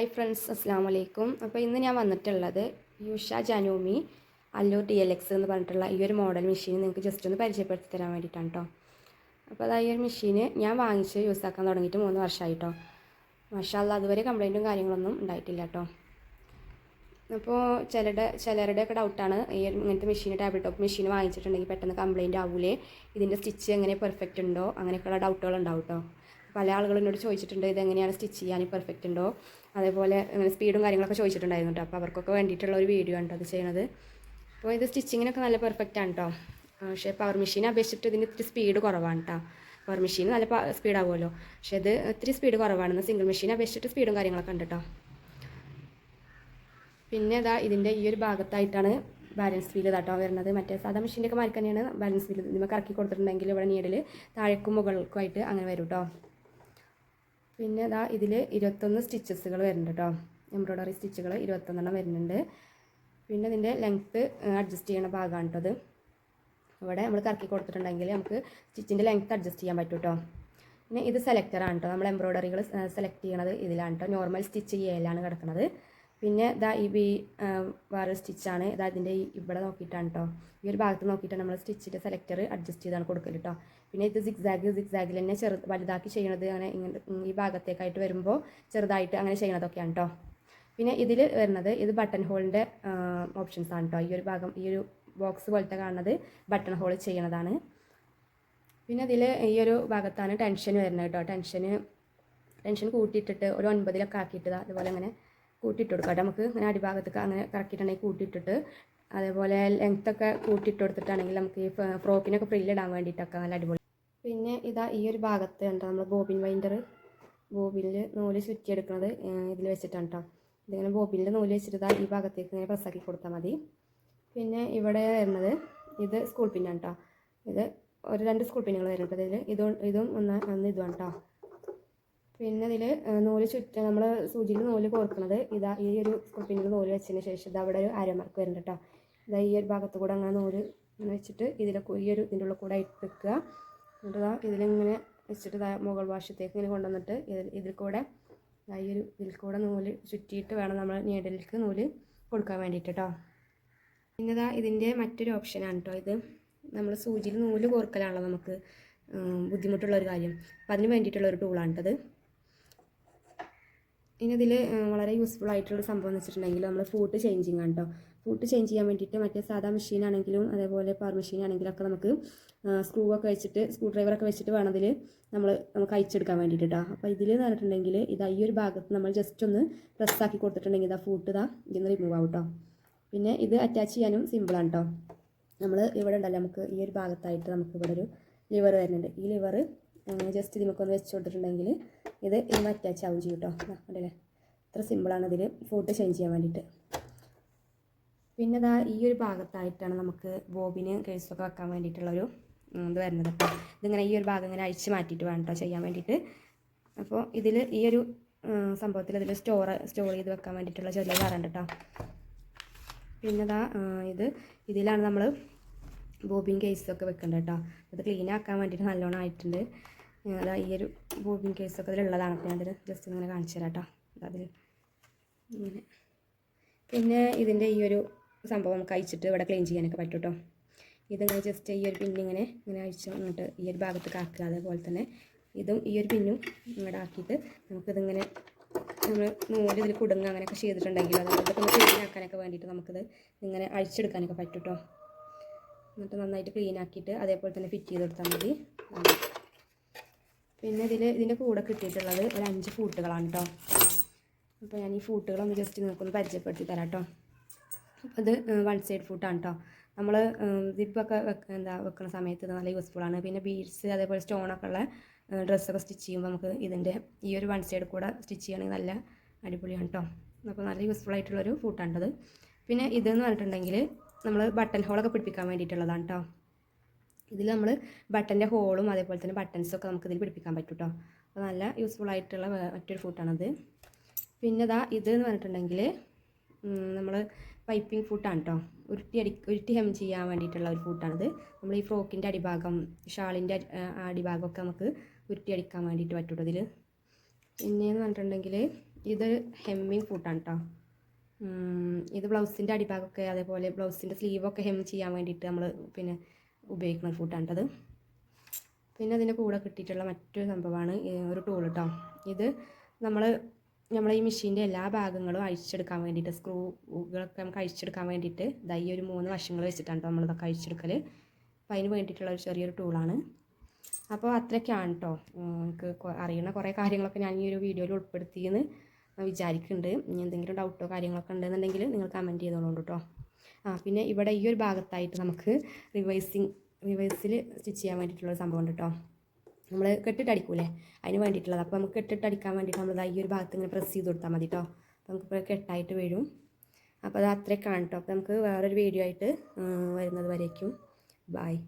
Hi friends അസ്സാം വലൈക്കും അപ്പോൾ ഇന്ന് ഞാൻ വന്നിട്ടുള്ളത് യുഷ ജാനൂമി അല്ലോ ഡി എൽ എക്സ് എന്ന് പറഞ്ഞിട്ടുള്ള ഈ ഒരു മോഡൽ മെഷീൻ നിങ്ങൾക്ക് ജസ്റ്റ് ഒന്ന് പരിചയപ്പെടുത്തി തരാൻ വേണ്ടിയിട്ടാണ് കേട്ടോ അപ്പോൾ അതായ ഈ ഒരു മെഷീന് ഞാൻ വാങ്ങിച്ച് യൂസ് ആക്കാൻ തുടങ്ങിയിട്ട് മൂന്ന് വർഷമായിട്ടോ മഷാല്ല അതുവരെ കംപ്ലൈന്റും കാര്യങ്ങളൊന്നും ഉണ്ടായിട്ടില്ല കേട്ടോ അപ്പോൾ ചിലരുടെ ചിലരുടെയൊക്കെ ഡൗട്ടാണ് ഈ ഇങ്ങനത്തെ മെഷീൻ ടാബിൾ ടോപ്പ് മെഷീൻ വാങ്ങിച്ചിട്ടുണ്ടെങ്കിൽ പെട്ടെന്ന് കംപ്ലൈന്റ് ആവൂലേ? ഇതിന്റെ സ്റ്റിച്ച് എങ്ങനെ പെർഫെക്റ്റ് ഉണ്ടോ? അങ്ങനെയൊക്കെയുള്ള ഡൗട്ടുകൾ ഉണ്ടാവും കേട്ടോ പല എന്നോട് ചോദിച്ചിട്ടുണ്ട് ഇതെങ്ങനെയാണ് സ്റ്റിച്ച് ചെയ്യാൻ പെർഫെക്റ്റ് ഉണ്ടോ? അതേപോലെ സ്പീഡും കാര്യങ്ങളൊക്കെ ചോദിച്ചിട്ടുണ്ടായിരുന്നു കേട്ടോ അപ്പോൾ അവർക്കൊക്കെ വേണ്ടിയിട്ടുള്ള ഒരു വീഡിയോ ആണ് അത് ചെയ്യുന്നത് അപ്പോൾ ഇത് സ്റ്റിച്ചിങ്ങിനൊക്കെ നല്ല പെർഫെക്റ്റ് ആണ് കേട്ടോ പക്ഷേ പവർ മെഷീനെ അപേക്ഷിച്ചിട്ട് ഇതിന് ഇത്തിരി സ്പീഡ് കുറവാണ് കേട്ടോ പവർ മെഷീൻ നല്ല സ്പീഡ് ആവുമല്ലോ. പക്ഷേ ഇത് ഇത്തിരി സ്പീഡ് കുറവാണെന്ന് സിംഗിൾ മെഷീനെ അപേക്ഷിച്ചിട്ട് സ്പീഡും കാര്യങ്ങളൊക്കെ ഉണ്ട് കേട്ടോ പിന്നെ ഇതാ ഇതിന്റെ ഈ ഒരു ഭാഗത്തായിട്ടാണ് ബാലൻസ് വീൽ ഇതാട്ടോ വരുന്നത്. മറ്റേ സാധാ മെഷീന്റെ ഒക്കെ മാറി തന്നെയാണ് ബാലൻസ് വീൽ നിങ്ങൾക്ക് ഇറക്കി കൊടുത്തിട്ടുണ്ടെങ്കിൽ ഇവിടെ നീഡിൽ താഴേക്കും മുകൾക്കുമായിട്ട് അങ്ങനെ വരും കേട്ടോ പിന്നെ ഇതാ ഇതിൽ ഇരുപത്തൊന്ന് സ്റ്റിച്ചസുകൾ വരുന്നുണ്ട് കേട്ടോ എംബ്രോയ്ഡറി സ്റ്റിച്ചുകൾ ഇരുപത്തൊന്നെണ്ണം വരുന്നുണ്ട്. പിന്നെ ഇതിന്റെ ലെങ്ത്ത് അഡ്ജസ്റ്റ് ചെയ്യണ ഭാഗമാണ് കേട്ടോ ഇവിടെ നമ്മൾ കറക്കി കൊടുത്തിട്ടുണ്ടെങ്കിൽ നമുക്ക് സ്റ്റിച്ചിന്റെ ലെങ്ത്ത് അഡ്ജസ്റ്റ് ചെയ്യാൻ പറ്റും കേട്ടോ പിന്നെ ഇത് സെലക്ടറാണ് കേട്ടോ നമ്മൾ എംബ്രോയ്ഡറികൾ സെലക്ട് ചെയ്യണത് ഇതിലാണ് കേട്ടോ നോർമൽ സ്റ്റിച്ച് ചെയ്യലാണ് കിടക്കുന്നത് പിന്നെ ഇതാ ഈ ബി വേറെ സ്റ്റിച്ചാണ് ഇതാ ഇതിന്റെ ഇവിടെ നോക്കിയിട്ടാണ് കേട്ടോ ഈ ഒരു ഭാഗത്ത് നോക്കിയിട്ടാണ് നമ്മൾ സ്റ്റിച്ചിന്റെ സെലക്ടർ അഡ്ജസ്റ്റ് ചെയ്താണ് കൊടുക്കൽ കേട്ടോ പിന്നെ ഇത് സിക്സാഗ് സിക്സാഗിൽ തന്നെ ചെറു വലുതാക്കി ചെയ്യണത് അങ്ങനെ ഇങ്ങനെ ഈ ഭാഗത്തേക്കായിട്ട് വരുമ്പോൾ ചെറുതായിട്ട് അങ്ങനെ ചെയ്യണതൊക്കെയാണ് കേട്ടോ പിന്നെ ഇതിൽ വരുന്നത് ഇത് ബട്ടൺ ഹോളിന്റെ ഓപ്ഷൻസ് ആണ് കേട്ടോ ഈ ഒരു ഭാഗം ഈ ഒരു ബോക്സ് പോലത്തെ കാണുന്നത് ബട്ടൺ ഹോൾ ചെയ്യണതാണ്. പിന്നെ ഇതിൽ ഈ ഒരു ഭാഗത്താണ് ടെൻഷൻ വരുന്നത് കേട്ടോ ടെൻഷന് ടെൻഷൻ കൂട്ടിയിട്ടിട്ട് ഒരു ഒൻപതിലൊക്കെ ആക്കിയിട്ട് അതുപോലെ അങ്ങനെ കൂട്ടിയിട്ട് കൊടുക്കാം കേട്ടോ. നമുക്ക് ഇങ്ങനെ അടിഭാഗത്തൊക്കെ അങ്ങനെ കറക്കിയിട്ടുണ്ടെങ്കിൽ കൂട്ടിയിട്ടിട്ട് അതേപോലെ ലെങ്ത്തൊക്കെ കൂട്ടിയിട്ട് കൊടുത്തിട്ടാണെങ്കിൽ നമുക്ക് ഈ ഫ്രോക്കിനൊക്കെ ഫ്രില്ലിടാൻ വേണ്ടിയിട്ടൊക്കെ നല്ല അടിപൊളി. പിന്നെ ഇതാ ഈ ഒരു ഭാഗത്ത് കണ്ടോ നമ്മൾ ബോബിൻ വൈൻഡർ ബോബിനിൽ നൂൽ ചുറ്റിയെടുക്കുന്നത് ഇതിൽ വെച്ചിട്ടാണ് കേട്ടോ. ഇതിങ്ങനെ ബോബിനിൽ നൂൽ വെച്ചിട്ട് ഈ ഭാഗത്തേക്ക് ഇങ്ങനെ പ്രസ്സാക്കി കൊടുത്താൽ മതി. പിന്നെ ഇവിടെ വരുന്നത് ഇത് സ്കൂൾ പിന്നാണ് കേട്ടോ. ഇത് ഒരു രണ്ട് സ്കൂൾ പിന്നുകൾ വരുന്നുണ്ട്. ഇതിൽ ഇതും ഇതും ഒന്ന് ഒന്ന് ഇതുമാണ് കേട്ടോ. പിന്നെ ഇതിൽ നൂൽ ചുറ്റ നമ്മൾ സൂചിയിൽ നൂൽ കോർക്കുന്നത്. ഇതാ ഈ ഒരു പിന്നിൽ നൂൽ വെച്ചതിന് ശേഷം ഇത് അവിടെ ഒരു അരമാർക്ക് വരുന്നുണ്ട് കേട്ടോ ഇതാ ഈ ഒരു ഭാഗത്ത് കൂടെ അങ്ങനെ നൂൽ ഇങ്ങനെ വെച്ചിട്ട് ഇതിലെ ഈ ഒരു ഇതിന്റെ ഉള്ളിൽ കൂടെ ഇട്ട് വെക്കുക. എന്നിട്ട് ഇതാ ഇതിലിങ്ങനെ വെച്ചിട്ട് മുകൾ വശത്തേക്ക് ഇങ്ങനെ കൊണ്ടുവന്നിട്ട് ഇതിൽ ഇതിൽ കൂടെ ഈ ഒരു ഇതിൽ കൂടെ നൂൽ ചുറ്റിയിട്ട് വേണം നമ്മൾ നീഡലിലേക്ക് നൂൽ കൊടുക്കാൻ വേണ്ടിയിട്ട് കേട്ടോ പിന്നെ ഇതാ ഇതിന്റെ മറ്റൊരു ഓപ്ഷനാണ് കേട്ടോ ഇത്. നമ്മൾ സൂചിയിൽ നൂൽ കോർക്കലാണല്ലോ നമുക്ക് ബുദ്ധിമുട്ടുള്ള ഒരു കാര്യം. അപ്പം അതിന് വേണ്ടിയിട്ടുള്ള ഒരു ടൂളാണ് കേട്ടത് ഇനി ഇതിൽ വളരെ യൂസ്ഫുൾ ആയിട്ടുള്ള സംഭവം എന്ന് വെച്ചിട്ടുണ്ടെങ്കിൽ നമ്മൾ ഫൂട്ട് ചേഞ്ചിങ് ആണ് കേട്ടോ ഫൂട്ട് ചേഞ്ച് ചെയ്യാൻ വേണ്ടിയിട്ട് മറ്റേ സാധാ മെഷീൻ ആണെങ്കിലും അതേപോലെ പവർ മെഷീൻ ആണെങ്കിലും ഒക്കെ നമുക്ക് സ്ക്രൂ ഒക്കെ വെച്ചിട്ട് സ്ക്രൂ ഡ്രൈവറൊക്കെ വെച്ചിട്ട് വേണം നമ്മൾ നമുക്ക് അയച്ചെടുക്കാൻ വേണ്ടിയിട്ട് കേട്ടോ അപ്പോൾ ഇതിൽ എന്ന് പറഞ്ഞിട്ടുണ്ടെങ്കിൽ ഇതാ ഈ ഒരു ഭാഗത്ത് നമ്മൾ ജസ്റ്റ് ഒന്ന് പ്രസ് ആക്കി കൊടുത്തിട്ടുണ്ടെങ്കിൽ ഇതാ ഫൂട്ട് ഇതാ ഇതിന്ന് റിമൂവ് ആവും കേട്ടോ പിന്നെ ഇത് അറ്റാച്ച് ചെയ്യാനും സിമ്പിളാണ് കേട്ടോ നമ്മൾ ഇവിടെ ഉണ്ടല്ലോ നമുക്ക് ഈ ഒരു ഭാഗത്തായിട്ട് നമുക്ക് ഇവിടെ ഒരു ലിവർ വരുന്നുണ്ട്. ഈ ലിവർ ജസ്റ്റ് നമുക്കൊന്ന് വെച്ച് കൊടുത്തിട്ടുണ്ടെങ്കിൽ ഇത് ഇന്ന് അറ്റാച്ച് ആവും ചെയ്യും കേട്ടോ? അതല്ലേ ഇത്ര സിമ്പിളാണ് ഇതിൽ ഫോട്ടോ ചേഞ്ച് ചെയ്യാൻ വേണ്ടിയിട്ട്. പിന്നെ ഇതാ ഈ ഒരു ഭാഗത്തായിട്ടാണ് നമുക്ക് ബോബിന് കേസൊക്കെ വെക്കാൻ വേണ്ടിയിട്ടുള്ളൊരു ഇത് വരുന്നത് അപ്പോൾ ഇതിങ്ങനെ ഈ ഒരു ഭാഗം ഇങ്ങനെ അഴിച്ച് മാറ്റിയിട്ട് വേണം കേട്ടോ ചെയ്യാൻ വേണ്ടിയിട്ട്. അപ്പോൾ ഇതിൽ ഈ ഒരു സംഭവത്തിൽ ഇതിൽ സ്റ്റോർ സ്റ്റോർ ചെയ്ത് വെക്കാൻ വേണ്ടിയിട്ടുള്ള ചെറിയ കാറുണ്ട് കേട്ടോ. പിന്നെ ഇതാ ഇത് ഇതിലാണ് നമ്മൾ ബോബിൻ കേസൊക്കെ വെക്കേണ്ടത് കേട്ടോ. അത് ക്ലീൻ ആക്കാൻ വേണ്ടിയിട്ട് നല്ലോണം ആയിട്ടുണ്ട്. അതാ ഈ ഒരു ബോബിൻ കേസൊക്കെ അതിലുള്ളതാണ് അപ്പോൾ ഞാനതിൽ ജസ്റ്റ് ഇങ്ങനെ കാണിച്ചു തരാം കേട്ടോ അതിൽ ഇങ്ങനെ. പിന്നെ ഇതിന്റെ ഈ ഒരു സംഭവം നമുക്ക് അയച്ചിട്ട് ഇവിടെ ക്ലീൻ ചെയ്യാനൊക്കെ പറ്റും കേട്ടോ ഇതിങ്ങനെ ജസ്റ്റ് ഈ ഒരു പിന്നിങ്ങനെ ഇങ്ങനെ അഴിച്ച് ഇങ്ങോട്ട് ഈ ഒരു ഭാഗത്ത് കാക്കുക. അതേപോലെ തന്നെ ഇതും ഈ ഒരു പിന്നും ഇങ്ങോട്ട് ആക്കിയിട്ട് നമുക്കിതിങ്ങനെ നമ്മൾ നൂൽ ഇതിൽ കുടുങ്ങുക അങ്ങനെയൊക്കെ ചെയ്തിട്ടുണ്ടെങ്കിൽ അതുകൊണ്ടൊക്കെ ഒന്ന് ക്ലീൻ ആക്കാനൊക്കെ വേണ്ടിയിട്ട് നമുക്കിത് ഇങ്ങനെ അഴിച്ചെടുക്കാനൊക്കെ പറ്റും കേട്ടോ എന്നിട്ട് നന്നായിട്ട് ക്ലീൻ ആക്കിയിട്ട് അതേപോലെ തന്നെ ഫിറ്റ് ചെയ്ത് കൊടുത്താൽ മതി. പിന്നെ ഇതിൽ ഇതിന്റെ കൂടെ കിട്ടിയിട്ടുള്ളത് ഒരു അഞ്ച് ഫൂട്ടുകളാണ് കേട്ടോ അപ്പോൾ ഞാൻ ഈ ഫൂട്ടുകളൊന്ന് ജസ്റ്റ് നിങ്ങൾക്കൊന്ന് പരിചയപ്പെടുത്തി തരാം കേട്ടോ അപ്പോൾ ഇത് വൺ സൈഡ് ഫൂട്ടാണ് കേട്ടോ നമ്മൾ സിപ്പൊക്കെ വെക്ക എന്താ വെക്കുന്ന സമയത്ത് ഇത് നല്ല യൂസ്ഫുള്ളാണ് പിന്നെ ബീഡ്സ് അതേപോലെ സ്റ്റോണൊക്കെ ഉള്ള ഡ്രസ്സൊക്കെ സ്റ്റിച്ച് ചെയ്യുമ്പോൾ നമുക്ക് ഇതിന്റെ ഈ ഒരു വൺ സൈഡ് കൂടെ സ്റ്റിച്ച് ചെയ്യണമെങ്കിൽ നല്ല അടിപൊളിയാണ് കേട്ടോ അപ്പോൾ നല്ല യൂസ്ഫുൾ ആയിട്ടുള്ളൊരു ഫൂട്ടാണിട്ടത് പിന്നെ ഇതെന്ന് പറഞ്ഞിട്ടുണ്ടെങ്കിൽ നമ്മൾ ബട്ടൺ ഹോളൊക്കെ പിടിപ്പിക്കാൻ വേണ്ടിയിട്ടുള്ളതാണ് കേട്ടോ ഇതിൽ നമ്മൾ ബട്ടന്റെ ഹോളും അതേപോലെ തന്നെ ബട്ടൺസൊക്കെ നമുക്ക് ഇതിൽ പിടിപ്പിക്കാൻ പറ്റും കേട്ടോ അപ്പോൾ നല്ല യൂസ്ഫുൾ ആയിട്ടുള്ള മറ്റൊരു ഫുഡാണത് പിന്നെ ഇതാ ഇത് എന്ന് പറഞ്ഞിട്ടുണ്ടെങ്കിൽ നമ്മൾ പൈപ്പിംഗ് ഫൂട്ടാണ് കേട്ടോ ഉരുട്ടി അടി ഉരുട്ടി ഹെം ചെയ്യാൻ വേണ്ടിയിട്ടുള്ള ഒരു ഫൂട്ടാണിത് നമ്മൾ ഈ ഫ്രോക്കിന്റെ അടിഭാഗം ഷാളിന്റെ അടിഭാഗമൊക്കെ നമുക്ക് ഉരുട്ടി അടിക്കാൻ വേണ്ടിയിട്ട് പറ്റും ഇതിൽ പിന്നെയെന്ന് പറഞ്ഞിട്ടുണ്ടെങ്കിൽ ഇത് ഹെമ്മിങ് ഫൂട്ടാണ് കേട്ടോ ഇത് ബ്ലൗസിന്റെ അടിഭാഗമൊക്കെ അതേപോലെ ബ്ലൗസിന്റെ സ്ലീവൊക്കെ ഹെം ചെയ്യാൻ വേണ്ടിയിട്ട് നമ്മൾ പിന്നെ ഉപയോഗിക്കുന്ന ഫൂട്ടാണ് കേട്ടോ അത് പിന്നെ അതിന്റെ കൂടെ കിട്ടിയിട്ടുള്ള മറ്റൊരു സംഭവമാണ് ഒരു ടൂൾ കേട്ടോ ഇത് നമ്മൾ നമ്മൾ ഈ മെഷീന്റെ എല്ലാ ഭാഗങ്ങളും അഴിച്ചെടുക്കാൻ വേണ്ടിയിട്ട് സ്ക്രൂകളൊക്കെ നമുക്ക് അഴിച്ചെടുക്കാൻ വേണ്ടിയിട്ട് ദാ ഒരു മൂന്ന് വശങ്ങൾ വെച്ചിട്ടാണ് കേട്ടോ നമ്മളിതൊക്കെ അഴിച്ചെടുക്കൽ അപ്പോൾ അതിന് വേണ്ടിയിട്ടുള്ള ഒരു ചെറിയൊരു ടൂളാണ് അപ്പോൾ അത്രയൊക്കെയാണ് കേട്ടോ എനിക്ക് അറിയുന്ന കുറേ കാര്യങ്ങളൊക്കെ ഞാൻ ഈ ഒരു വീഡിയോയിൽ ഉൾപ്പെടുത്തിയെന്ന് വിചാരിക്കുന്നുണ്ട് ഇനി എന്തെങ്കിലും ഡൗട്ടോ കാര്യങ്ങളൊക്കെ ഉണ്ടെന്നുണ്ടെങ്കിൽ നിങ്ങൾ കമന്റ് ചെയ്തോളൂ കേട്ടോ ആ പിന്നെ ഇവിടെ ഈ ഒരു ഭാഗത്തായിട്ട് നമുക്ക് റിവേഴ്സിങ് റിവേഴ്സിൽ സ്റ്റിച്ച് ചെയ്യാൻ വേണ്ടിയിട്ടുള്ള സംഭവം ഉണ്ട് കേട്ടോ നമ്മൾ കെട്ടിട്ട് അടിക്കൂലേ അതിന് വേണ്ടിയിട്ടുള്ളത്. അപ്പോൾ നമുക്ക് കെട്ടിട്ട് അടിക്കാൻ വേണ്ടിയിട്ട് നമ്മൾ ഈ ഒരു ഭാഗത്ത് ഇങ്ങനെ പ്രസ് ചെയ്ത് കൊടുത്താൽ മതി കേട്ടോ അപ്പോൾ നമുക്ക് കെട്ടായിട്ട് വീഴും അപ്പോൾ അത് അത്രയൊക്കെയാണ് കേട്ടോ അപ്പോൾ നമുക്ക് വേറൊരു വീഡിയോ ആയിട്ട് വരുന്നത് വരേക്കും. ബായ്